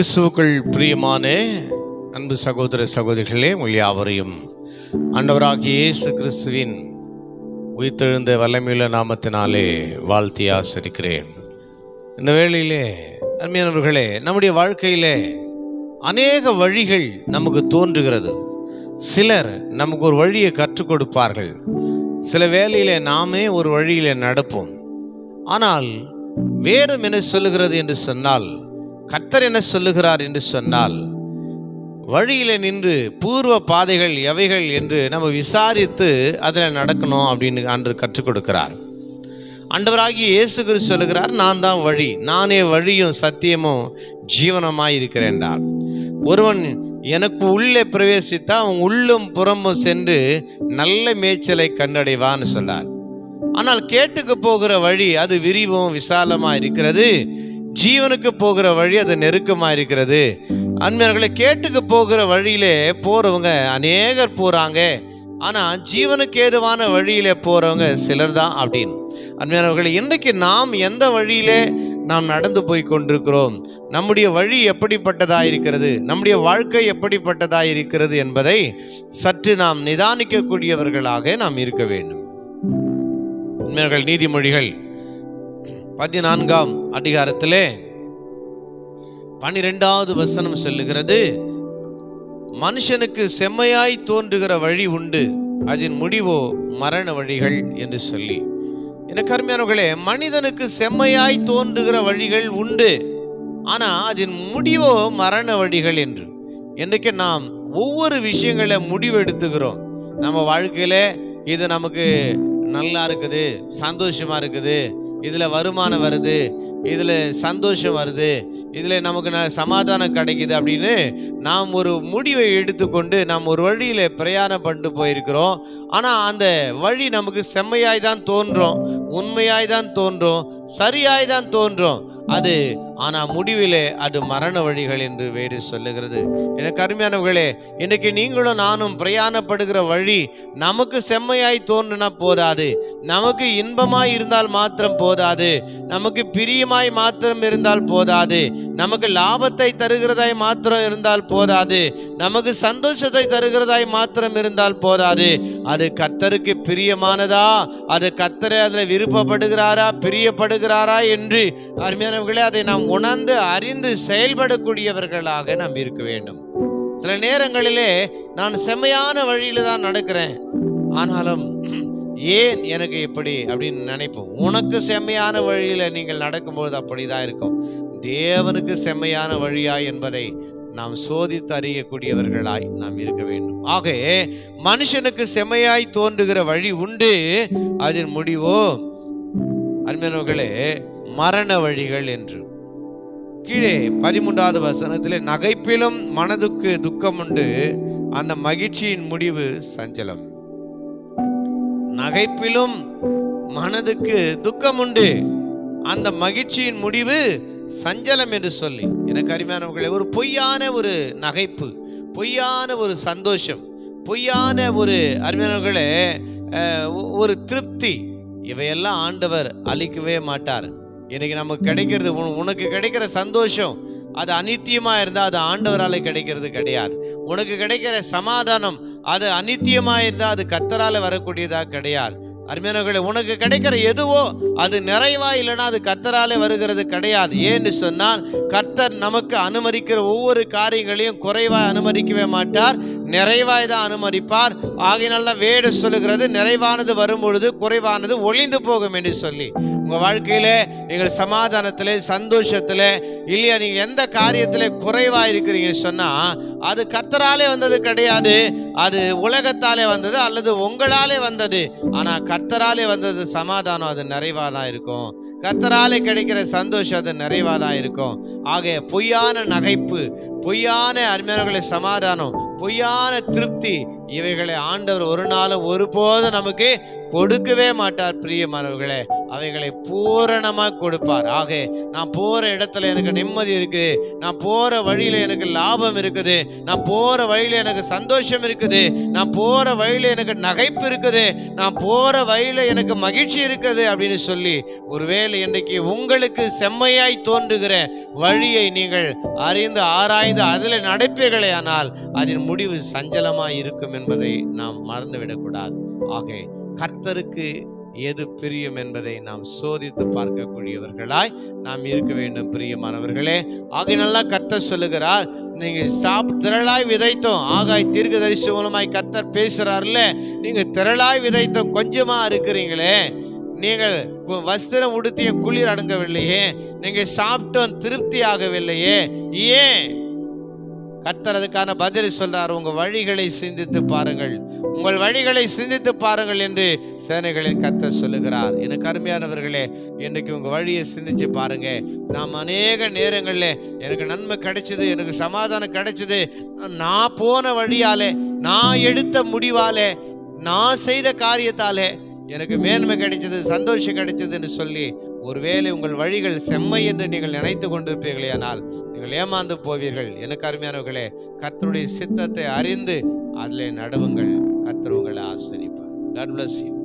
கிறிஸ்துவுக்குள் பிரியமான அன்பு சகோதர சகோதரிகளே உங்கள் யாவரையும் ஆண்டவராகிய இயேசு கிறிஸ்துவின் உயிர்த்தெழுந்த வல்லமையுள்ள நாமத்தினாலே வாழ்த்தி ஆசரிக்கிறேன். இந்த வேளையிலே அருமையானவர்களே நம்முடைய வாழ்க்கையிலே அநேக வழிகள் நமக்கு தோன்றுகிறது. சிலர் நமக்கு ஒரு வழியை கற்றுக் கொடுப்பார்கள். சில வேளையிலே நாமே ஒரு வழியிலே நடப்போம். ஆனால் வேதம் என்ன சொல்லுகிறது என்று சொன்னால் கர்த்தர் என்ன சொல்லுகிறார் என்று சொன்னால் வழியில் நின்று பூர்வ பாதைகள் எவைகள் என்று நம்ம விசாரித்து அதில் நடக்கணும் அப்படின்னு அன்று கற்றுக் கொடுக்கிறார். ஆண்டவராகிய இயேசு கிறிஸ்து சொல்லுகிறார் நான் தான் வழி நானே வழியும் சத்தியமும் ஜீவனமாய் இருக்கிறேன்டார் ஒருவன் எனக்கு உள்ளே பிரவேசித்தா அவன் உள்ளும் புறமும் சென்று நல்ல மேய்ச்சலை கண்டடைவான்னு சொன்னார். ஆனால் கேட்டுக்கு போகிற வழி அது விரிவும் விசாலமாக இருக்கிறது. ஜீவனுக்கு போகிற வழி அது நெருக்கமாக இருக்கிறது. அன்பர்களை கேட்டுக்கு போகிற வழியிலே போகிறவங்க அநேகர் போகிறாங்க ஆனால் ஜீவனுக்கு ஏதுவான வழியிலே போகிறவங்க சிலர் தான் அப்படின்னு. அன்மையானவர்களை இன்றைக்கு நாம் எந்த வழியிலே நாம் நடந்து போய் கொண்டிருக்கிறோம்? நம்முடைய வழி எப்படிப்பட்டதாக இருக்கிறது? நம்முடைய வாழ்க்கை எப்படிப்பட்டதாக இருக்கிறது என்பதை சற்று நாம் நிதானிக்கக்கூடியவர்களாக நாம் இருக்க வேண்டும். நீதிமொழிகள் பதினான்காம் அதிகாரத்திலே பனிரெண்டாவது வசனம் சொல்லுகிறது மனுஷனுக்கு செம்மையாய் தோன்றுகிற வழி உண்டு. அதன் முடிவோ மரண வழிகள் என்று சொல்லி. எனக்கு அருமையானவர்களே மனிதனுக்கு செம்மையாய் தோன்றுகிற வழிகள் உண்டு. ஆனா அதன் முடிவோ மரண வழிகள் என்று. என்றைக்கு நாம் ஒவ்வொரு விஷயங்களை முடிவெடுத்துக்கிறோம் நம்ம வாழ்க்கையில இது நமக்கு நல்லா இருக்குது சந்தோஷமா இருக்குது இதில் வருமானம் வருது இதில் சந்தோஷம் வருது இதில் நமக்கு ந- சமாதானம் கிடைக்குது அப்படின்னு நாம் ஒரு முடிவை எடுத்துக்கொண்டு நாம் ஒரு வழியில் பிரயாணம் பண்ணிட்டு போயிருக்கிறோம். ஆனால் அந்த வழி நமக்கு செம்மையாய் தான் தோன்றும் உண்மையாய் தான் தோன்றும் சரியாய் தான் தோன்றும். அது ஆனால் முடிவிலே அது மரண வழிகள் என்று வேறு சொல்லுகிறது. எனக்கு அருமையானவர்களே இன்னைக்கு நீங்களும் நானும் பிரயாணப்படுகிற வழி நமக்கு செம்மையாய் தோன்றுனா போதாது. நமக்கு இன்பமாய் இருந்தால் மாத்திரம் போதாது. நமக்கு பிரியமாய் மாத்திரம் இருந்தால் போதாது. நமக்கு லாபத்தை தருகிறதாய் மாத்திரம் இருந்தால் போதாது. நமக்கு சந்தோஷத்தை தருகிறதாய் மாத்திரம் இருந்தால் போதாது. அது கத்தருக்கு பிரியமானதா? அது கத்தரை அதில் விருப்பப்படுகிறாரா? பிரியப்படுகிறாரா? என்று அருமையானவர்களே அதை நாம் உணர்ந்து அறிந்து செயல்படக்கூடியவர்களாக நாம் இருக்க வேண்டும். சில நேரங்களிலே நான் செம்மையான வழியில தான் நடக்கிறேன். ஆனாலும் ஏன் எனக்கு இப்படி அப்படின்னு நினைப்போம். உனக்கு செம்மையான வழியில நீங்கள் நடக்கும்போது அப்படிதான் இருக்கும். தேவனுக்கு செம்மையான வழியா என்பதை நாம் சோதித்து அறியக்கூடியவர்களாய் நாம் இருக்க வேண்டும். ஆக மனுஷனுக்கு செம்மையாய் தோன்றுகிற வழி உண்டு. அதன் முடிவோ அன்பர்களே மரண வழிகள் என்று. கீழே பதிமூன்றாவது வசனத்தில் நகைப்பிலும் மனதுக்கு துக்கம் உண்டு அந்த மகிழ்ச்சியின் முடிவு சஞ்சலம். நகைப்பிலும் மனதுக்கு துக்கம் உண்டு அந்த மகிழ்ச்சியின் முடிவு சஞ்சலம் என்று சொல்லி. எனக்கு அருமையானவர்களே ஒரு பொய்யான ஒரு நகைப்பு பொய்யான ஒரு சந்தோஷம் பொய்யான ஒரு அருமையானவர்களே ஒரு திருப்தி இவையெல்லாம் ஆண்டவர் அளிக்கவே மாட்டார். இன்னைக்கு நமக்கு கிடைக்கிறது உனக்கு கிடைக்கிற சந்தோஷம் அது அனித்தியமா இருந்தா அது ஆண்டவரால கிடைக்கிறது கிடையாது. உனக்கு கிடைக்கிற சமாதானம் அது அனித்தியமா இருந்தா அது கர்த்தரால வரக்கூடியதா கிடையாது. அருமையானவர்களே உனக்கு கிடைக்கிற எதுவோ அது நிறைவா இல்லைன்னா அது கர்த்தராலே வருகிறது கிடையாது. ஏன்னு சொன்னால் கர்த்தர் நமக்கு அனுமதிக்கிற ஒவ்வொரு காரியங்களையும் குறைவாக அனுமதிக்கவே மாட்டார். நிறைவாய் தான் அனுமதிப்பார். ஆகையினால வேடு சொல்லுகிறது நிறைவானது வரும் பொழுது குறைவானது ஒளிந்து போகும் என்று சொல்லி. உங்கள் வாழ்க்கையில் நீங்கள் சமாதானத்தில் சந்தோஷத்தில் இல்லையா நீங்கள் எந்த காரியத்தில் குறைவாக இருக்கிறீங்கன்னு சொன்னால் அது கர்த்தராலே வந்தது கிடையாது. அது உலகத்தாலே வந்தது அல்லது உங்களாலே வந்தது. ஆனால் கர்த்தராலே வந்தது சமாதானம் அது நிறைவாக தான் இருக்கும். கர்த்தராலே கிடைக்கிற சந்தோஷம் அது நிறைவாக தான் இருக்கும். ஆக பொய்யான நகைப்பு பொய்யான அருமையானவர்களை சமாதானம் பொய்யான திருப்தி இவைகளை ஆண்டவர் ஒரு நாளும் ஒருபோதும் நமக்கு கொடுக்கவே மாட்டார் பிரியமானவர்களே. அவைகளை பூரணமாக கொடுப்பார். ஆக நான் போகிற இடத்துல எனக்கு நிம்மதி இருக்குது. நான் போகிற வழியில் எனக்கு லாபம் இருக்குது. நான் போகிற வழியில் எனக்கு சந்தோஷம் இருக்குது. நான் போகிற வழியில் எனக்கு நகைப்பு இருக்குது. நான் போகிற வழியில் எனக்கு மகிழ்ச்சி இருக்குது அப்படின்னு சொல்லி ஒருவேளை இன்றைக்கு உங்களுக்கு செம்மையாய் தோன்றுகிற வழியை நீங்கள் அறிந்து ஆராய்ந்து அதில் நடப்பீர்களே ஆனால் அதன் முடிவு சஞ்சலமாக இருக்கும் என்பதை நாம் மறந்துவிடக்கூடாது. ஆகே கர்த்தருக்கு எது பிரியம் என்பதை நாம் சோதித்து பார்க்கக்கூடியவர்களாய் நாம் இருக்க வேண்டும் பிரியமானவர்களே. ஆக நல்லா கர்த்தர் சொல்லுகிறார் நீங்க சாப் திரளாய் விதைத்தோம். ஆகாய் தீர்க்க தரிசி மூலமாய் கர்த்தர் பேசுறாருல்ல நீங்க திரளாய் விதைத்தோம் கொஞ்சமா இருக்கிறீங்களே. நீங்கள் வஸ்திரம் உடுத்திய குளிர் அடங்கவில்லையே. நீங்கள் சாப்பிட்டோம் திருப்தி ஆகவில்லையே. ஏன்? கத்தர் அதுக்கான பதில் சொல்றார். உங்க வழிகளை சிந்தித்து பாருங்கள். உங்கள் வழிகளை சிந்தித்து பாருங்கள் என்று சேனைகளின் கத்த சொல்லுகிறார். எனக்கு அருமையானவர்களே இன்னைக்கு உங்க வழியை சிந்திச்சு பாருங்க. நாம் அநேக நேரங்களில் எனக்கு நன்மை கிடைச்சது எனக்கு சமாதானம் கிடைச்சது. நான் போன வழியாலே நான் எடுத்த முடிவாலே நான் செய்த காரியத்தாலே எனக்கு மேன்மை கிடைச்சது சந்தோஷம் கிடைச்சதுன்னு சொல்லி ஒருவேளை உங்கள் வழிகள் செம்மை என்று நீங்கள் நினைத்து கொண்டிருப்பீர்களே ஆனால் நீங்கள் ஏமாந்து போவீர்கள். எனக்கு அருமையானவர்களே கர்த்தருடைய சித்தத்தை அறிந்து அதிலே நடுவுங்கள். கர்த்தர் உங்களை ஆசிரிப்பார் God bless you.